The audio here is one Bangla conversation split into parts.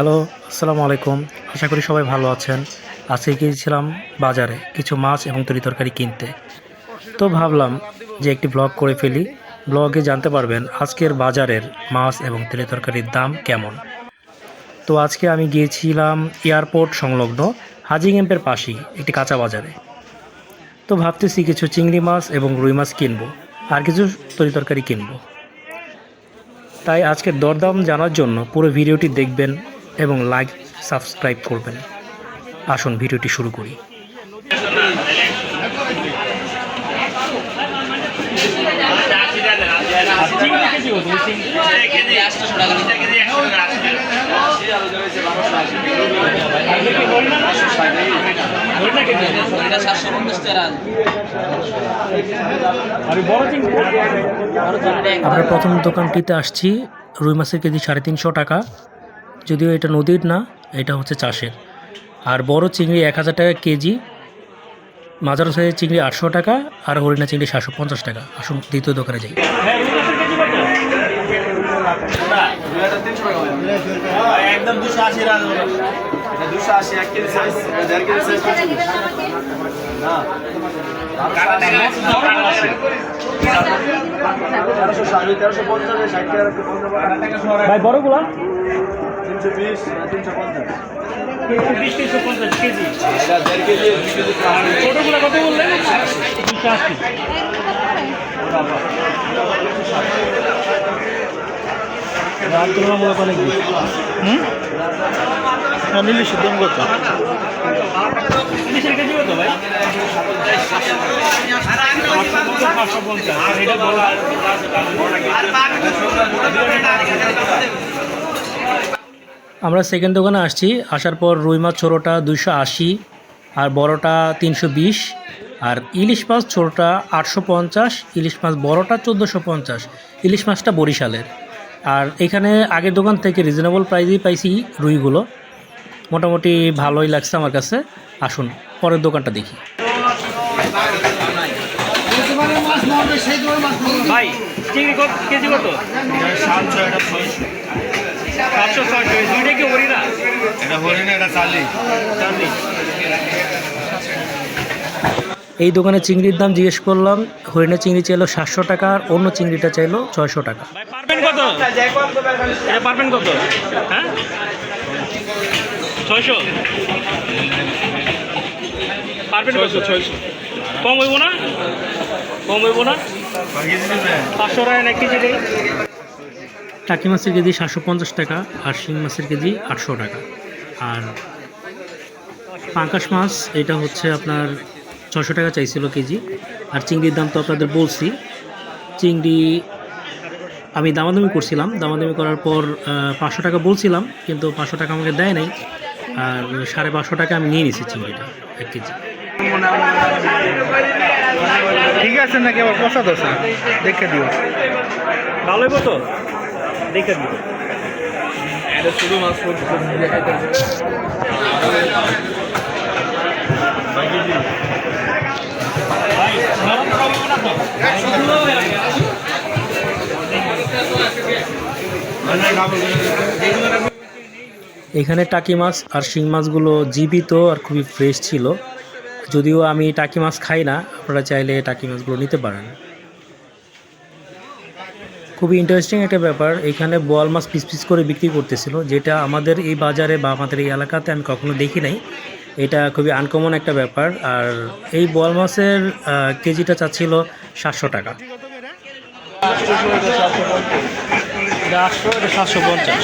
হ্যালো, আসসালামু আলাইকুম। আশা করি সবাই ভালো আছেন। আজকে গিয়েছিলাম বাজারে কিছু মাছ এবং তরি তরকারি কিনতে। তো ভাবলাম যে একটি ব্লগ করে ফেলি। ব্লগে জানতে পারবেন আজকের বাজারের মাছ এবং তরি তরকারির দাম কেমন। তো আজকে আমি গিয়েছিলাম এয়ারপোর্ট সংলগ্ন হাজি ক্যাম্পের পাশেই একটি কাঁচা বাজারে। তো ভাবতেছি কিছু চিংড়ি মাছ এবং রুই মাছ কিনবো আর কিছু তরি তরকারি কিনবো। তাই আজকের দরদাম জানার জন্য পুরো ভিডিওটি দেখবেন এবং লাইক সাবস্ক্রাইব করবেন। আসুন, ভিডিওটি শুরু করি। আমরা প্রথম দোকানটিতে আসছি, রুই মাছের কেজি সাড়ে তিনশো টাকা। যদিও এটা নদীর না এটা হচ্ছে চাষের। আর বড় চিংড়ি এক হাজার টাকা কেজি মাজার সাইজের চিংড়ি আটশো টাকা আর হরিণা চিংড়ি সাতশো পঞ্চাশ টাকা। আসুন দ্বিতীয় দোকানে যাই। একদম দুশো আশি দুশো আশি এক কেজি সাইজ দেড় কেজি সাইজ তেরোশো ষাট তেরোশো পঞ্চাশ ষাট টাকা। ভাই বড়গুলা? তিনশো বিশ তিনশো পঞ্চাশ বিশ তিনশো পঞ্চাশ কেজি কেজি দুই ছোটোগুলো কত বললেন দুশো আশি দাম তুলনামূলক অনেক হুম নিলে দাম কত ইলিশের কেজি কত ভাই পাঁচশো পঞ্চাশ আর আমরা সেকেন্ড দোকানে আসছি। আসার পর রুই মাছ ছোটোটা দুইশো আশি আর বড়টা তিনশো বিশ আর ইলিশ মাছ ছোটোটা আটশো পঞ্চাশ ইলিশ মাছ বড়টা চোদ্দোশো পঞ্চাশ ইলিশ মাছটা বরিশালের। আর এখানে আগের দোকান থেকে রিজনেবল প্রাইসেই পাইছি রুইগুলো। মোটামুটি ভালোই লাগছে আমার কাছে। আসুন পরের দোকানটা দেখি। ভাই কেজি কত? সাতশো ছয়শো দুইটা কি হরিণা? এটা হরিণ এটা চালি। এই দোকানে চিংড়ির দাম জিজ্ঞেস করলাম হরিণের চিংড়ি চাইলো সাতশো টাকা আর অন্য চিংড়িটা চাইলো ছয়শো টাকা। পারবেন কত? এটা পারবেন কত? হ্যাঁ? ছয়শো? পারবেন কত? ছয়শো কম হইব না? কম হইব না? পাঁচশো টাকা এক কেজি টাকি মাছের কেজি সাতশো পঞ্চাশ টাকা আর শিং মাছের কেজি আটশো টাকা। আর পাঙ্কাশ মাছ এটা হচ্ছে আপনার ছশো টাকা চাইছিল কেজি। আর চিংড়ির দাম তো আপনাদের বলছি। চিংড়ি আমি দামাদামি করছিলাম। দামাদামি করার পর পাঁচশো টাকা বলছিলাম কিন্তু পাঁচশো টাকা আমাকে দেয় নাই। আর সাড়ে পাঁচশো টাকা আমি নিয়ে নিছি চিংড়িটা এক কেজি। ঠিক আছে নাকি? আবার পচা দোষা দেখে দিও। ভালোই তো? এখানে টাকি মাছ আর শিং মাছগুলো জীবিত আর খুবই ফ্রেশ ছিল। যদিও আমি টাকি মাছ খাই না, আপনারা চাইলে টাকি মাছগুলো নিতে পারেন। খুবই ইন্টারেস্টিং একটা ব্যাপার। এখানে বোয়াল মাছ পিস পিস করে বিক্রি করতেছিল যেটা আমাদের এই বাজারে বা আমাদের এই এলাকাতে আমি কখনো দেখি নাই। এটা খুবই আনকমন একটা ব্যাপার। আর এই বোয়াল মাছের কেজিটা চাচ্ছিল সাতশো টাকা। সাতশো পঞ্চাশ।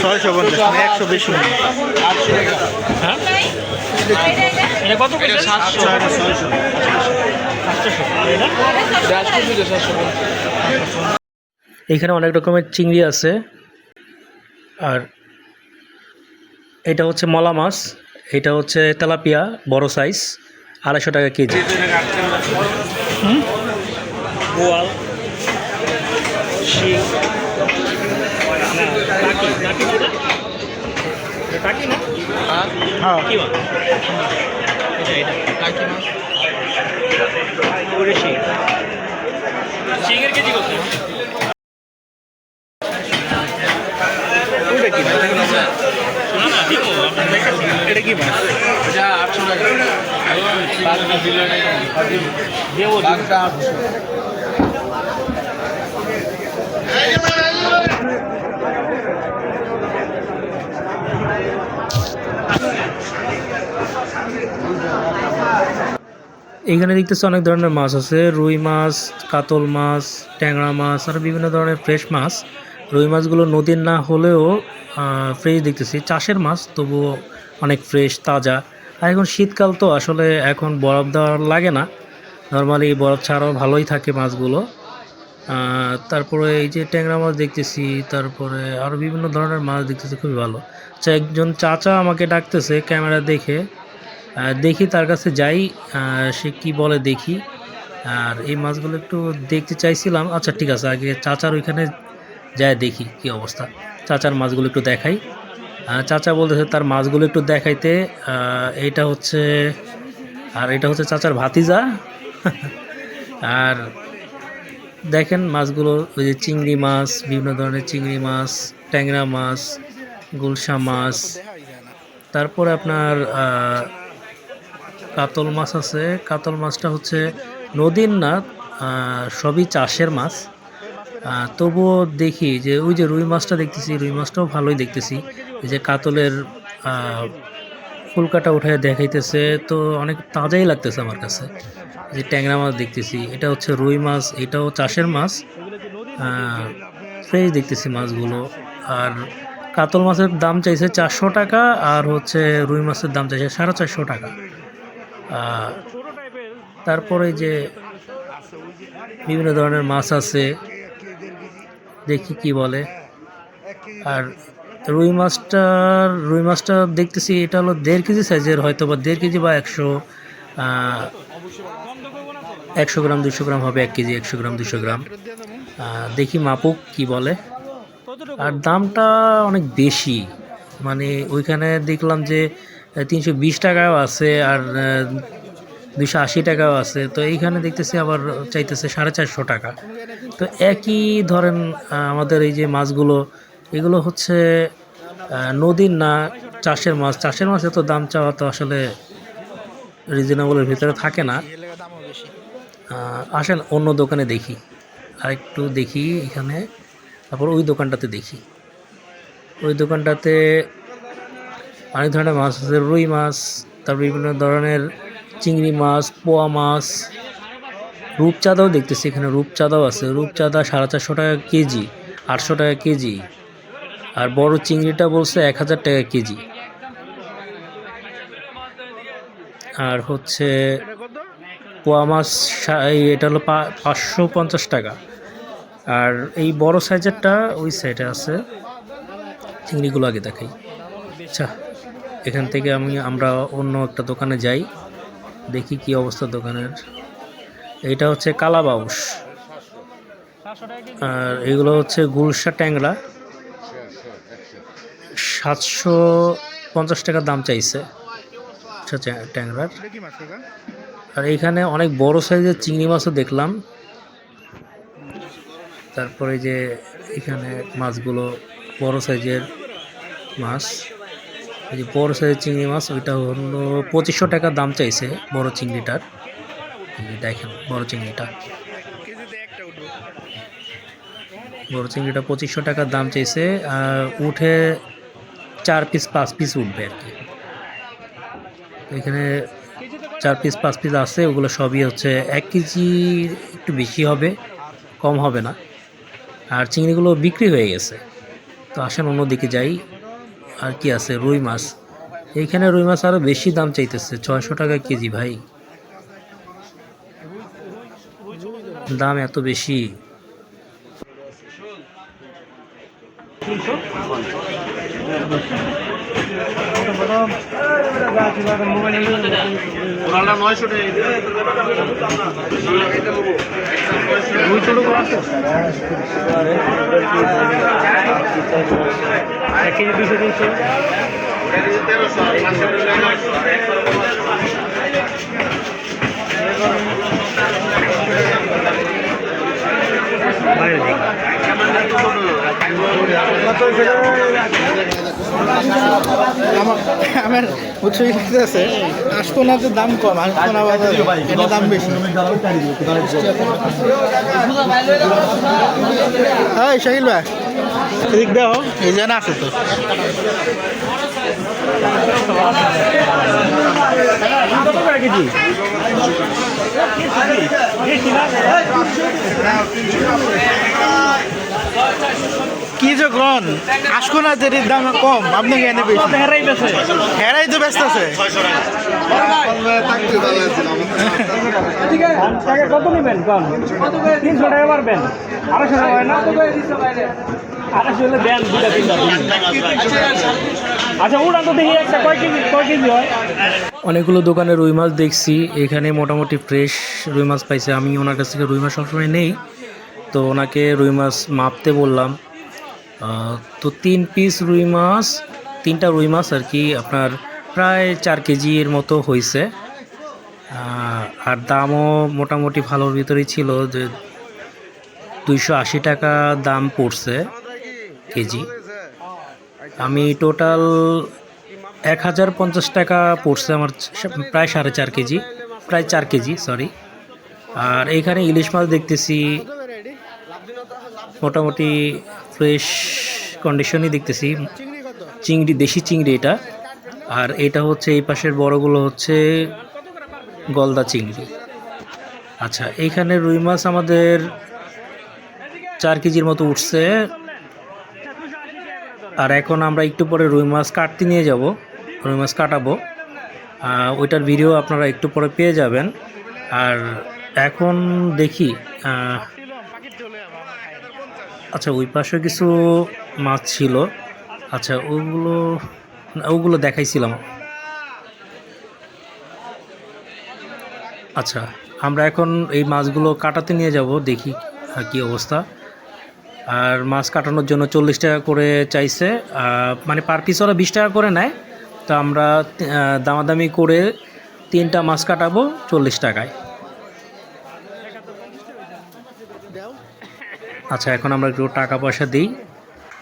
ছয়শো পঞ্চাশ একশো বেশি নেই হ্যাঁ? এটা কত সাতশো। এখানে অনেক রকমের চিংড়ি আছে। আর এটা হচ্ছে মলা মাছ এটা হচ্ছে তেলাপিয়া বড় সাইজ আড়াইশো টাকা কেজি। হুম? বোয়াল শিং না, টাকি, এটা? কি মাছ? এটা, এখানে দেখতেছি অনেক ধরনের মাছ আছে রুই মাছ কাতল মাছ ট্যাংরা মাছ আর বিভিন্ন ধরনের ফ্রেশ মাছ রুই মাছগুলো নদীর না হলেও ফ্রেশ দেখতেছি। চাষের মাছ, তবুও অনেক ফ্রেশ তাজা। আর এখন শীতকাল তো, আসলে এখন বরফ দেওয়া লাগে না। নর্মালি বরফ ছাড়াও ভালোই থাকে মাছগুলো। তারপরে এই যে ট্যাংরা মাছ দেখতেছি, তারপরে আরও বিভিন্ন ধরনের মাছ দেখতেছি, খুবই ভালো। আচ্ছা একজন চাচা আমাকে ডাকতেছে ক্যামেরা দেখে। দেখি তার কাছে যাই সে কি বলে দেখি। আর এই মাছগুলো একটু দেখতে চাইছিলাম। আচ্ছা ঠিক আছে, আগে চাচার ওইখানে যায়, দেখি কি অবস্থা। চাচার মাছগুলো একটু দেখাই। চাচা বলতেছে তার মাছগুলো একটু দেখাইতে এইটা হচ্ছে, আর এটা হচ্ছে চাচার ভাতিজা। আর দেখেন মাছগুলো, ওই যে চিংড়ি মাছ, বিভিন্ন ধরনের চিংড়ি মাছ, ট্যাংরা মাছ, গুলশা মাছ। তারপরে আপনার কাতল মাছ আছে। কাতল মাছটা হচ্ছে নদীর না সবই চাষের মাছ। তবুও দেখি যে ওই যে রুই মাছটা দেখতেছি, রুই মাছটাও ভালোই দেখতেছি। এই যে কাতলের ফুলকাটা উঠে দেখাইতেছে, তো অনেক তাজাই লাগতেছে আমার কাছে। যে ট্যাংরা মাছ দেখতেছি, এটা হচ্ছে রুই মাছ, এটাও চাষের মাছ। ফ্রেশ দেখতেছি মাছগুলো। আর কাতল মাছের দাম চাইছে চারশো টাকা, আর হচ্ছে রুই মাছের দাম চাইছে সাড়ে চারশো টাকা। তারপরে যে বিভিন্ন ধরনের মাছ আছে দেখি কি বলে। আর রুই মাছটার, রুই মাছটা দেখতেছি এটা হলো দেড় কেজি সাইজের হয়তো বা দেড় কেজি বা একশো একশো গ্রাম দুশো গ্রাম হবে, এক কেজি, একশো গ্রাম দুশো গ্রাম। দেখি মাপুক কি বলে। আর দামটা অনেক বেশি মানে ওইখানে দেখলাম যে তিনশো বিশ টাকাও আছে, আর দুশো আশি টাকাও আছে। তো এইখানে দেখতেছি আবার চাইতেছে সাড়ে চারশো টাকা। তো একই ধরেন আমাদের এই যে মাছগুলো, এগুলো হচ্ছে নদীর না চাষের মাছ? চাষের মাছ এত দাম চাওয়া তো আসলে রিজনেবলের ভিতরে থাকে না। আসেন অন্য দোকানে দেখি। আর একটু দেখি এখানে, তারপর ওই দোকানটাতে দেখি। ওই দোকানটাতে অনেক ধরনের মাছ আছে, রুই মাছ, তারপর বিভিন্ন ধরনের চিংড়ি মাছ, পোয়া মাছ। রূপচাঁদাও দেখতেছি এখানে, রূপচাঁদাও আছে। রূপচাঁদা সাড়ে চারশো টাকা কেজি, আটশো টাকা কেজি। আর বড় চিংড়িটা বলছে এক হাজার টাকা কেজি। আর হচ্ছে পোয়া মাছ এটা হলো পাঁচশো পঞ্চাশ টাকা। আর এই বড় সাইজেরটা ওই সাইডে আছে। চিংড়িগুলো আগে দেখাই। আচ্ছা এখান থেকে আমি আমরা অন্য একটা দোকানে যাই। দেখি কি অবস্থা দোকানের। এটা হচ্ছে কালাবাউস আর এগুলো হচ্ছে গুলশা ট্যাংরা। সাতশো পঞ্চাশ টাকা দাম চাইছে ট্যাংরার। আর এখানে অনেক বড় সাইজের চিংড়ি মাছও দেখলাম। তারপরে যে এখানে মাছগুলো বড় সাইজের মাছ। যে বড় সাইজের চিংড়ি মাছ, ওইটা হলো পঁচিশশো টাকা দাম চাইছে বড় চিংড়িটার। দেখেন বড় চিংড়িটা। বড় চিংড়িটা পঁচিশশো টাকা দাম চাইছে, আর উঠে চার পিস পাঁচ পিস উঠবে আর কি। এখানে চার পিস পাঁচ পিস আছে, ওগুলো সবই হচ্ছে এক কেজি একটু বেশি হবে, কম হবে না। আর চিংড়িগুলো বিক্রি হয়ে গেছে। তো আসেন অন্যদিকে যাই। আর কি আছে, রুই মাছ। এইখানে রুই মাছ আরও বেশি দাম চাইতেছে, ছয়শো টাকা কেজি ভাই। দাম এত বেশি। পুরানটা নয়শো এক কেজি দুশো তিনশো বাইরে আমার উৎস আছে। আশকোনাতে দাম কম আশকোনা বাজারে। এটা দাম বেশি। হ্যাঁ শাকিল ভাই। এদিক দাও, এই যেন আছে তো। কি যখন আশকোনাদের দাম কম। আপনি কেন বেশি? হেরাই বেছে হেরাই তো ব্যস্ত আছে। কত নেবেন তিনশো টাকা পারবেন আড়াইশো টাকা না আড়াইশো হলে দেন দুটা তিনটা আচ্ছা উড়ান তো দেখি একটা কয় কেজি কয় কেজি হয় অনেকগুলো দোকানে রুই মাছ দেখছি। এখানে মোটামুটি ফ্রেশ রুই মাছ পাইছে। আমি ওনার কাছ থেকে রুই মাছ সবসময় নেই। তো ওনাকে রুই মাছ মাপতে বললাম। তো তিন পিস রুই মাছ, তিনটা রুই মাছ আর কি আপনার প্রায় চার কেজির মতো হয়েছে আর দামও মোটামুটি ভালোর ভিতরেই ছিল যে দুইশো আশি টাকা দাম পড়ছে কেজি। আমি টোটাল এক হাজার পঞ্চাশ টাকা পড়ছে আমার প্রায় সাড়ে চার কেজি, প্রায় চার কেজি সরি আর এইখানে ইলিশ মাছ দেখতেছি মোটামুটি ফ্রেশ কন্ডিশনই দেখতেছি। চিংড়ি, দেশি চিংড়ি এটা। আর এটা হচ্ছে এই পাশের বড়গুলো হচ্ছে গলদা চিংড়ি। আচ্ছা এইখানে রুই মাছ আমাদের চার কেজির মতো উঠছে। আর এখন আমরা একটু পরে রুই মাছ কাটতে নিয়ে যাব, রুই মাছ কাটাবো। ওইটার ভিডিও আপনারা একটু পরে পেয়ে যাবেন। আর এখন দেখি আচ্ছা ওই পাশে কিছু মাছ ছিল। আচ্ছা ওগুলো ওগুলো দেখাইছিলাম। আচ্ছা আমরা এখন এই মাছগুলো কাটাতে নিয়ে যাব, দেখি কি অবস্থা। আর মাছ কাটানোর জন্য চল্লিশ টাকা করে চাইছে মানে পার পিস ওরা বিশ টাকা করে নেয়। তো আমরা দামাদামি করে তিনটা মাছ কাটাবো চল্লিশ টাকায়। আচ্ছা এখন আমরা একটু টাকা পয়সা দিই।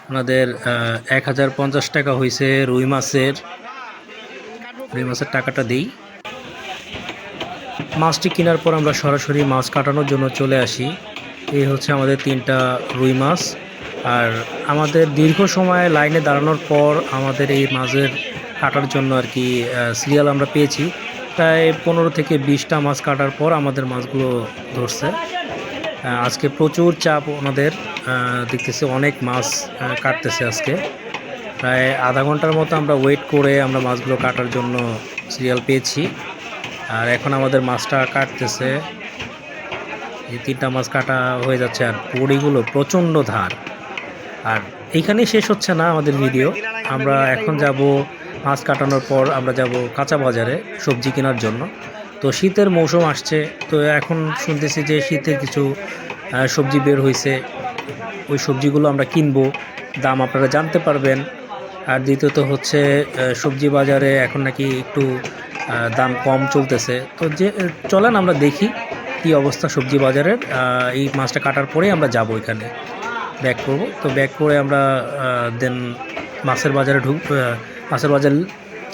ওনাদের এক হাজার পঞ্চাশ টাকা হয়েছে রুই মাছের। রুই মাছের টাকাটা দিই। মাছটি কেনার পর আমরা সরাসরি মাছ কাটানোর জন্য চলে আসি। এই হচ্ছে আমাদের তিনটা রুই মাছ। আর আমাদের দীর্ঘ সময় লাইনে দাঁড়ানোর পর আমাদের এই মাছের কাটার জন্য আর কি সিরিয়াল আমরা পেয়েছি। প্রায় পনেরো থেকে বিশটা মাছ কাটার পর আমাদের মাছগুলো ধরছে। আজকে প্রচুর চাপ ওনাদের দেখতেছি অনেক মাছ কাটতেছে আজকে। প্রায় আধা ঘণ্টার মতো আমরা ওয়েট করে আমরা মাছগুলো কাটার জন্য সিরিয়াল পেয়েছি। আর এখন আমাদের মাছটা কাটতেছে। এই তিনটা মাছ কাটা হয়ে যাচ্ছে আর বড়িগুলো প্রচণ্ড ধার। আর এইখানেই শেষ হচ্ছে না আমাদের ভিডিও আমরা এখন যাব মাছ কাটানোর পর আমরা যাব কাঁচা বাজারে সবজি কেনার জন্য। তো শীতের মৌসুম আসছে, তো এখন শুনতেছি যে শীতের কিছু সবজি বের হয়েছে ওই সবজিগুলো আমরা কিনবো। দাম আপনারা জানতে পারবেন। আর দ্বিতীয়ত হচ্ছে সবজি বাজারে এখন নাকি একটু দাম কম চলতেছে। তো যে, চলেন আমরা দেখি কি অবস্থা সবজি বাজারের। এই মাছটা কাটার পরেই আমরা যাব এখানে। ব্যাক করব। তো ব্যাক করে আমরা দেন মাছের বাজারে ঢুক মাছের বাজার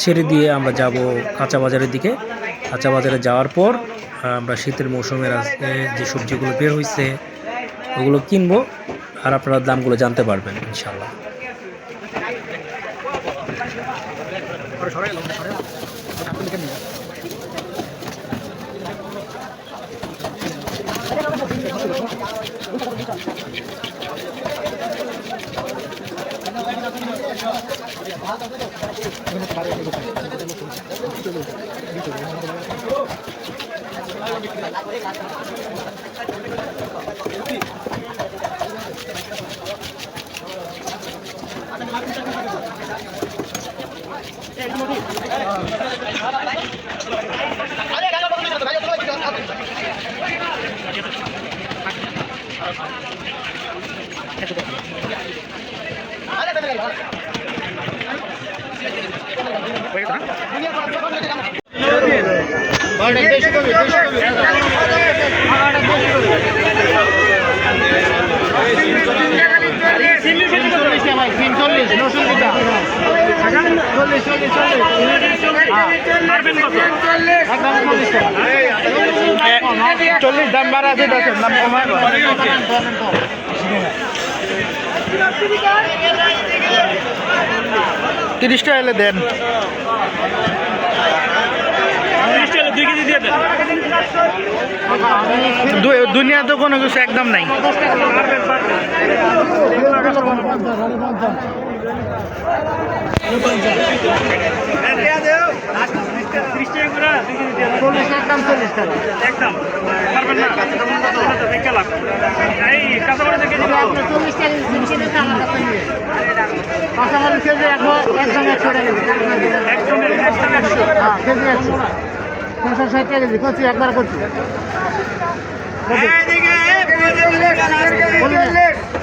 ছেড়ে দিয়ে আমরা যাব কাঁচা বাজারের দিকে। কাঁচা বাজারে যাওয়ার পর আমরা শীতের মৌসুমের যে সবজিগুলো বের হয়েছে ওগুলো কিনবো আর আপনারা দামগুলো জানতে পারবেন ইনশাল্লাহ চল্লিশ ハハハハ! চল্লিশ দাম বাড়া আছে দশের দাম কমায় তিরিশ টাকা এলে দেন। দুনিয়া তো কোনো কিছু একদম নাই। একবার করছি সত্তর টাকা মিষ্টি কুমড়া তিরিশ টাকা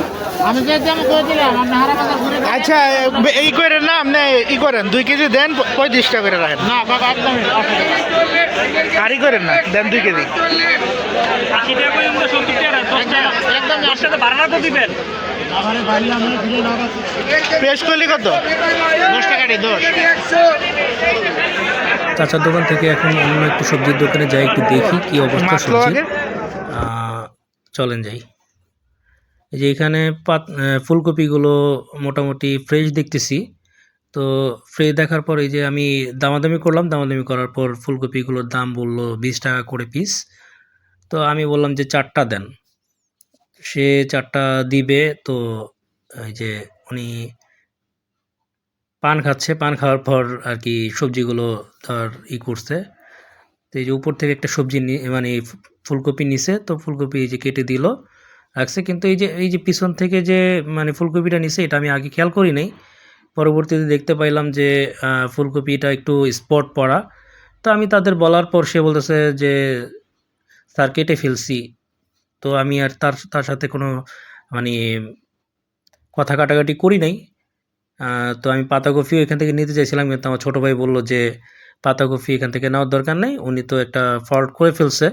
আচ্ছা এই করেন না আপনি ই করেন দুই কেজি দেন পঁয়ত্রিশ টাকা করে রাখেন। না বাবা আরই করেন না দেন দুই কেজি। পেশ করলি কত? দশ টাকা দশ। চাচার দোকান থেকে এখন অন্য একটু সবজির দোকানে যাই একটু দেখি কি অবস্থা সবজি আগে? চলেন যাই। যে এখানে পাত ফুলকপিগুলো মোটামুটি ফ্রেশ দেখতেছি। তো ফ্রেশ দেখার পর এই যে আমি দামাদামি করলাম, দামাদামি করার পর ফুলকপিগুলোর দাম বলল বিশ টাকা করে পিস তো আমি বললাম যে চারটা দেন। সে চারটা দিবে, তো এই যে উনি পান খাচ্ছে। পান খাওয়ার পর আর কি সবজিগুলো তার ই করছে। তো এই যে উপর থেকে একটা সবজি মানে ফুলকপি নিছে, তো ফুলকপি এই যে কেটে দিল। রাখছে। কিন্তু এই যে এই যে পিছন থেকে যে মানে ফুলকপিটা নিছে, এটা আমি আগে খেয়াল করি নাই। পরবর্তীতে দেখতে পাইলাম যে ফুলকপিটা একটু স্পট পড়া। তো আমি তাদের বলার পর সে বলতেছে যে, স্যার, কেটে ফেলছি। তো আমি আর তার তার সাথে কোনো মানে কথা কাটাকাটি করি নাই। তো আমি পাতাকপিও এখান থেকে নিতে চাইছিলাম, কিন্তু আমার ছোটো ভাই বলল যে পাতাকপি এখান থেকে নেওয়ার দরকার নেই। উনি তো একটা ফল্ট করে ফেলছে।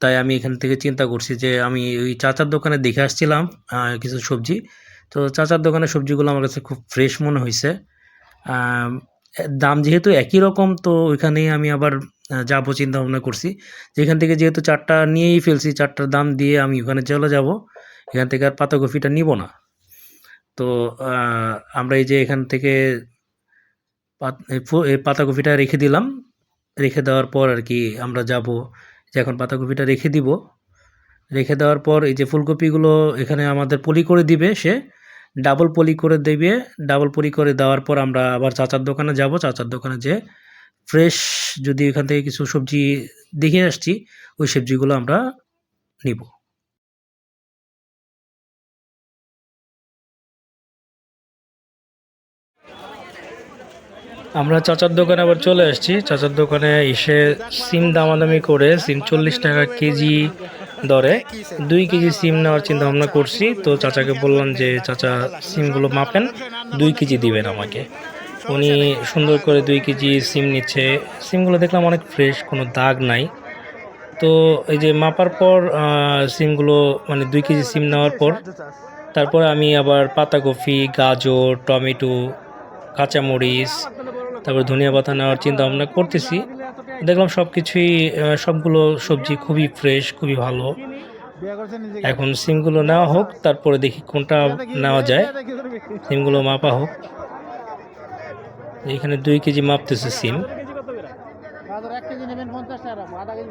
তাই আমি এখান থেকে চিন্তা করছি যে আমি ওই চাচার দোকানে দেখে আসছিলাম কিছু সবজি। তো চাচার দোকানের সবজিগুলো আমার কাছে খুব ফ্রেশ মনে হয়েছে দাম যেহেতু একই রকম, তো ওইখানেই আমি আবার যাব চিন্তা ভাবনা করছি। যেখান থেকে যেহেতু চারটা নিয়েই ফেলছি, চারটার দাম দিয়ে আমি ওখানে চলে যাব। এখান থেকে আর পাতাকপিটা নিব না। তো আমরা এই যে এখান থেকে পাতাকপিটা রেখে দিলাম। রেখে দেওয়ার পর আর কি আমরা যাব। যে এখন পাতাকপিটা রেখে দিব। রেখে দেওয়ার পর এই যে ফুলকপিগুলো এখানে আমাদের পলি করে দিবে সে। ডাবল পলি করে দেবে। ডাবল পলি করে দেওয়ার পর আমরা আবার চাচার দোকানে যাব। চাচার দোকানে যে ফ্রেশ যদি এখান থেকে কিছু সবজি দেখে আসছি, ওই সবজিগুলো আমরা নিব। আমরা চাচার দোকানে আবার চলে আসছি। চাচার দোকানে এসে সিম দামাদামি করে সিম চল্লিশ টাকা কেজি দরে, দুই কেজি সিম নেওয়ার চিন্তা ভাবনা করছি। তো চাচাকে বললাম যে, চাচা, সিমগুলো মাপেন, দুই কেজি দিবেন আমাকে। উনি সুন্দর করে দুই কেজি সিম নিচ্ছে। সিমগুলো দেখলাম অনেক ফ্রেশ, কোনো দাগ নাই। তো এই যে মাপার পর সিমগুলো মানে দুই কেজি সিম নেওয়ার পর, তারপর আমি আবার পাতাকপি, গাজর, টমেটো, কাঁচামরিচ তারপর ধনিয়া পাতা নেওয়ার চিন্তা ভাবনা করতেছি। দেখলাম সব কিছুই সবগুলো সবজি খুবই ফ্রেশ খুবই ভালো। এখন সিমগুলো নেওয়া হোক, তারপরে দেখি কোনটা নেওয়া যায়। সিমগুলো মাপা হোক। এখানে দুই কেজি মাপতেছে সিম।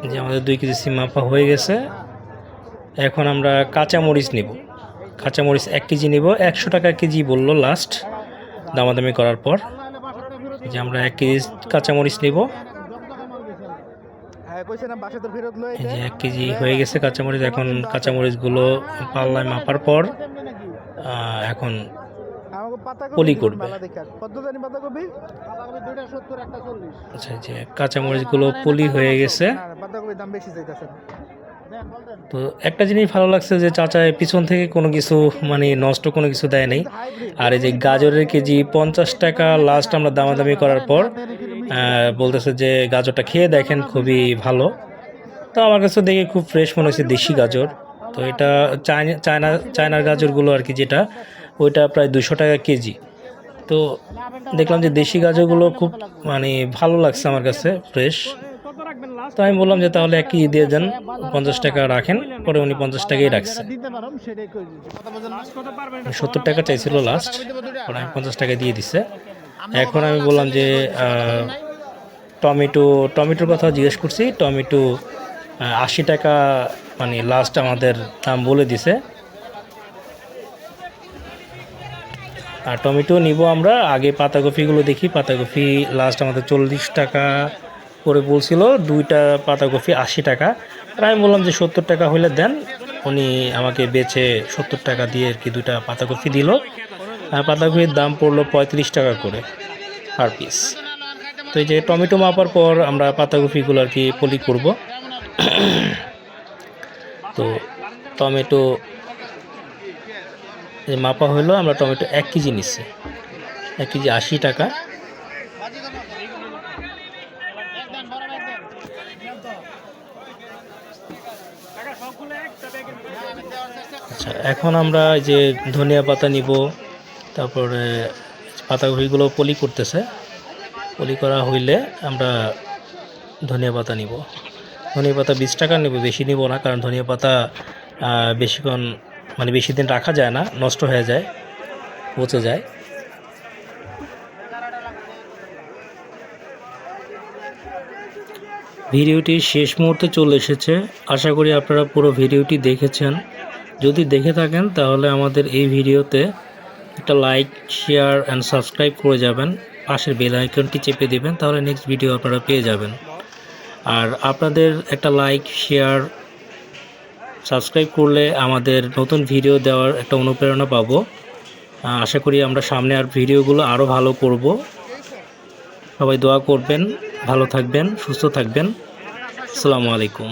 যে আমাদের দুই কেজি সিম মাপা হয়ে গেছে। এখন আমরা কাঁচামরিচ নেব। কাঁচামরিচ এক কেজি নেব। একশো টাকা কেজি বলল লাস্ট দামাদামি করার পর। যে আমরা এক কেজি কাঁচামরিচ নিব। হ্যাঁ কইছে না বাসা তো ফেরত লই এই যে এক কেজি হয়ে গেছে কাঁচামরিচ এখন কাঁচামরিচগুলো পাল্লায় মাপার পর এখন পলি করবে। আচ্ছা যে কাঁচামরিচগুলো পলি হয়ে গেছে। তো একটা জিনিস ভালো লাগছে যে চাচায় পিছন থেকে কোনো কিছু মানে নষ্ট কোনো কিছু দেয় নাই। আর এই যে গাজরের কেজি পঞ্চাশ টাকা লাস্ট আমরা দামাদামি করার পর বলতেছে যে গাজরটা খেয়ে দেখেন খুবই ভালো। তো আমার কাছে দেখে খুব ফ্রেশ মনে হচ্ছে দেশি গাজর। তো এটা চায়না চায়নার গাজরগুলো আর কি যেটা, ওইটা প্রায় দুশো টাকা কেজি। তো দেখলাম যে দেশি গাজরগুলো খুব মানে ভালো লাগছে আমার কাছে ফ্রেশ তো আমি বললাম যে তাহলে একই দিয়ে দেন পঞ্চাশ টাকা রাখেন পরে উনি পঞ্চাশ টাকাই রাখছে। সত্তর টাকা চাইছিল লাস্ট পরে আমি পঞ্চাশ টাকা দিয়ে দিছে। এখন আমি বললাম যে টমেটো টমেটোর কথা জিজ্ঞেস করছি টমেটো আশি টাকা মানে লাস্ট আমাদের দাম বলে দিছে। আর টমেটো নিব আমরা আগে পাতাকপিগুলো দেখি পাতাকপি লাস্ট আমাদের চল্লিশ টাকা করে বলছিল, দুইটা পাতাকপি আশি টাকা। আর আমি বললাম যে, সত্তর টাকা হলে দেন। উনি আমাকে বেছে সত্তর টাকা দিয়ে আর কি দুইটা পাতাকপি দিল। আর পাতাকপির দাম পড়ল পঁয়ত্রিশ টাকা করে পার পিস তো এই যে টমেটো মাপার পর আমরা পাতাকপিগুলো আর কি পলি করব। তো টমেটো মাপা হলো আমরা টমেটো এক কেজি নিচ্ছি। এক কেজি আশি টাকা আচ্ছা এখন আমরা যে ধনিয়া পাতা নিব, তারপরে পাতাকপিগুলো পলি করতেছে। পলি করা হইলে আমরা ধনিয়া পাতা নিব। ধনিয়া পাতা বিশ টাকা নেব, বেশি নিব না, কারণ ধনিয়া পাতা বেশিক্ষণ মানে বেশি দিন রাখা যায় না, নষ্ট হয়ে যায়, পচে যায়। ভিডিওটি শেষ মুহূর্তে চলে এসেছে। আশা করি আপনারা পুরো ভিডিওটি দেখেছেন। যদি দেখে থাকেন, তাহলে আমাদের এই ভিডিওতে একটা লাইক শেয়ার অ্যান্ড সাবস্ক্রাইব করে যাবেন। পাশের বেল আইকনটি চেপে দেবেন, তাহলে নেক্সট ভিডিও আপনারা পেয়ে যাবেন। আর আপনাদের একটা লাইক শেয়ার সাবস্ক্রাইব করলে আমাদের নতুন ভিডিও দেওয়ার একটা অনুপ্রেরণা পাবো। আশা করি আমরা সামনে আর ভিডিওগুলো আরও ভালো করব। সবাই দোয়া করবেন, ভালো থাকবেন, সুস্থ থাকবেন। আসসালামু আলাইকুম।